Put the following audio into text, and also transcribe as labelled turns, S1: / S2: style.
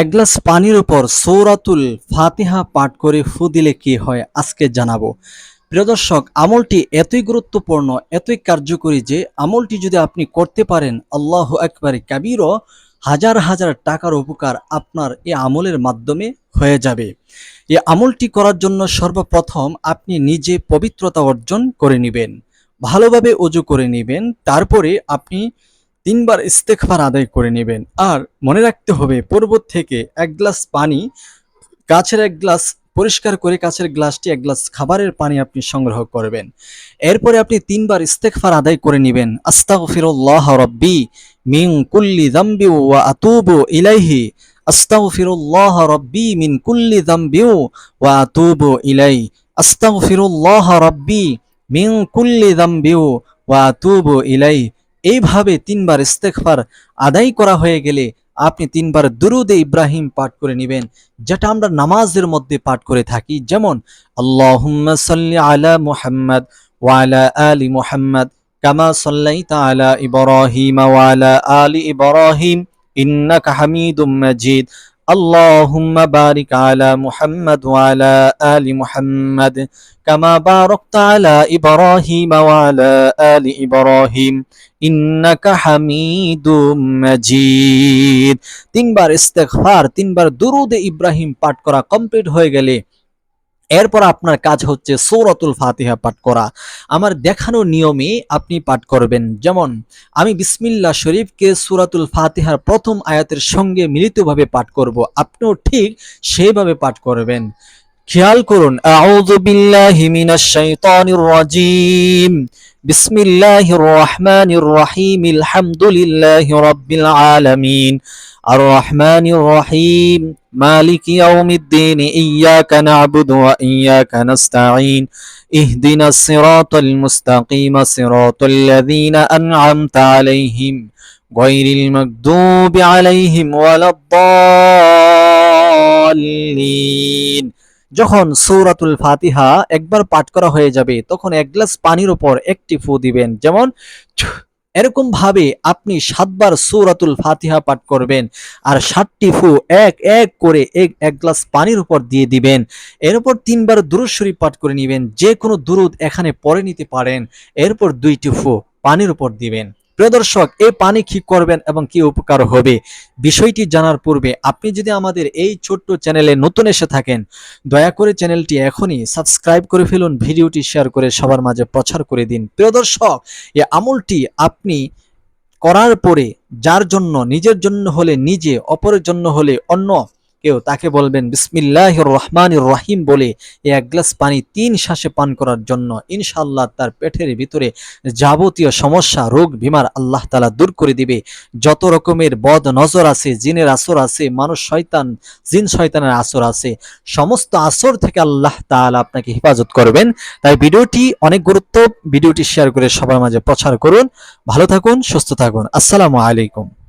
S1: এক গ্লাস পানির উপর সৌরাতুল ফাতিহা পাঠ করে ফু দিলে কি হয়, আজকে জানাব। প্রিয় দর্শক, আমলটি এতই গুরুত্বপূর্ণ, এতই কার্যকরী যে আমলটি যদি আপনি করতে পারেন, আল্লাহ একবারে কাবিরও হাজার হাজার টাকার উপকার আপনার এই আমলের মাধ্যমে হয়ে যাবে। এই আমলটি করার জন্য সর্বপ্রথম আপনি নিজে পবিত্রতা অর্জন করে নেবেন, ভালোভাবে অজু করে নেবেন, তারপরে আপনি তিনবার ইস্তেকফার আদায় করে নেবেন। আর মনে রাখতে হবে পূর্ব থেকে এক গ্লাস পানি কাছের এক গ্লাস, পরিষ্কার করে কাছের গ্লাসটি এক গ্লাস খাবারের পানি আপনি সংগ্রহ করবেন। এরপরে আপনি তিনবার ইস্তেকফার আদায় করে নেবেন। আস্তাগফিরুল্লাহ রব্বি মিন কুল্লি যামবি ওয়া আতুবু ইলাইহি। আস্তাগফিরুল্লাহ রব্বি মিন কুল্লি যামবি ওয়া আতুবু ইলাই। আস্তাগফিরুল্লাহ রব্বি মিন কুল্লি যামবি ওয়া আতুবু ইলাই। এইভাবে তিনবার ইস্তেকফার আদায় করা হয়ে গেলে আপনি তিনবার দুরুদে ইব্রাহিম পাঠ করে নেবেন, যেটা আমরা নামাজের মধ্যে পাঠ করে থাকি। যেমন, আল্লাহুম্মা আলা ওয়ালা কামা আলা ওয়ালা ইব্রাহিম ইন্নাকা হামিদুম মাজিদ। اللهم بارك على محمد وعلى آل محمد كما باركت على إبراهيم وعلى آل إبراهيم ইন্নাকা হামিদুম মাজিদ তিনবার ইস্তেগফার তিনবার দুরুদে ইব্রাহিম পাঠ করা কমপ্লিট হয়ে গেলে এরপর আপনার কাজ হচ্ছে সৌরতুল ফাতিহা পাঠ করা। আমার দেখানো নিয়মে আপনি পাঠ করবেন। যেমন, আমি বিসমিল্লা শরীফকে সুরাতুল ফাতিহার প্রথম আয়াতের সঙ্গে মিলিতভাবে পাঠ করব। আপনিও ঠিক সেইভাবে পাঠ করবেন। খেয়াল করুন আউযু বিল্লাহি মিনাশ শাইতানির রাজিম বিসমিল্লাহির রহমানির রহিম আলহামদুলিল্লাহি রাব্বিল আলামিন আর রহমানির রহিম মালিক ইয়াউমিদ্দিন ইয়াকা না'বুদু ওয়া ইয়াকা নাস্তাঈন ইহদিনাস সিরাতাল মুস্তাকিম সিরাতাল লাযীনা আন'আমতা আলাইহিম গায়রিল মাগদুবি আলাইহিম ওয়ালাদ যখন সৌরাতুল ফাতিহা একবার পাঠ করা হয়ে যাবে, তখন এক গ্লাস পানির উপর একটি ফু দিবেন। যেমন এরকম ভাবে আপনি সাতবার সৌরাতুল ফাতিহা পাঠ করবেন আর সাতটি ফু এক এক করে এক এক গ্লাস পানির উপর দিয়ে দিবেন। এরপর তিনবার দুরুদ শরীফ পাঠ করে নেবেন। যে কোনো দুরুদ এখানে পরে নিতে পারেন। এরপর দুইটি ফু পানির উপর দিবেন। প্রিয় দর্শক এই পানি কি করবেন এবং কি উপকার হবে? বিষয়টি জানার পূর্বে আপনি যদি আমাদের এই ছোট্ট চ্যানেলে নতুন এসে থাকেন, দয়া করে চ্যানেলটি এখনই সাবস্ক্রাইব করে ফেলুন, ভিডিওটি শেয়ার করে সবার মাঝে প্রচার করে দিন। প্রিয় দর্শক এই আমলটি আপনি করার পরে, যার জন্য, নিজের জন্য হলে নিজে, অপরের জন্য হলে অন্য কেউ তাকে বলবেন বিসমিল্লাহ রহমান রহিম বলে এক গ্লাস পানি তিন শ্বাসে পান করার জন্য ইনশাল্লাহ তার পেটের ভিতরে যাবতীয় সমস্যা, রোগ, বিমার আল্লাহ তালা দূর করে দিবে। যত রকমের বদ নজর আছে, জিনের আসর আছে, মানুষ শয়তান, জিন শয়তানের আসর আছে, সমস্ত আসর থেকে আল্লাহ তাআলা আপনাকে হেফাজত করবেন। তাই ভিডিওটি অনেক গুরুত্ব, ভিডিওটি শেয়ার করে সবার মাঝে প্রচার করুন। ভালো থাকুন, সুস্থ থাকুন। আসসালামু আলাইকুম।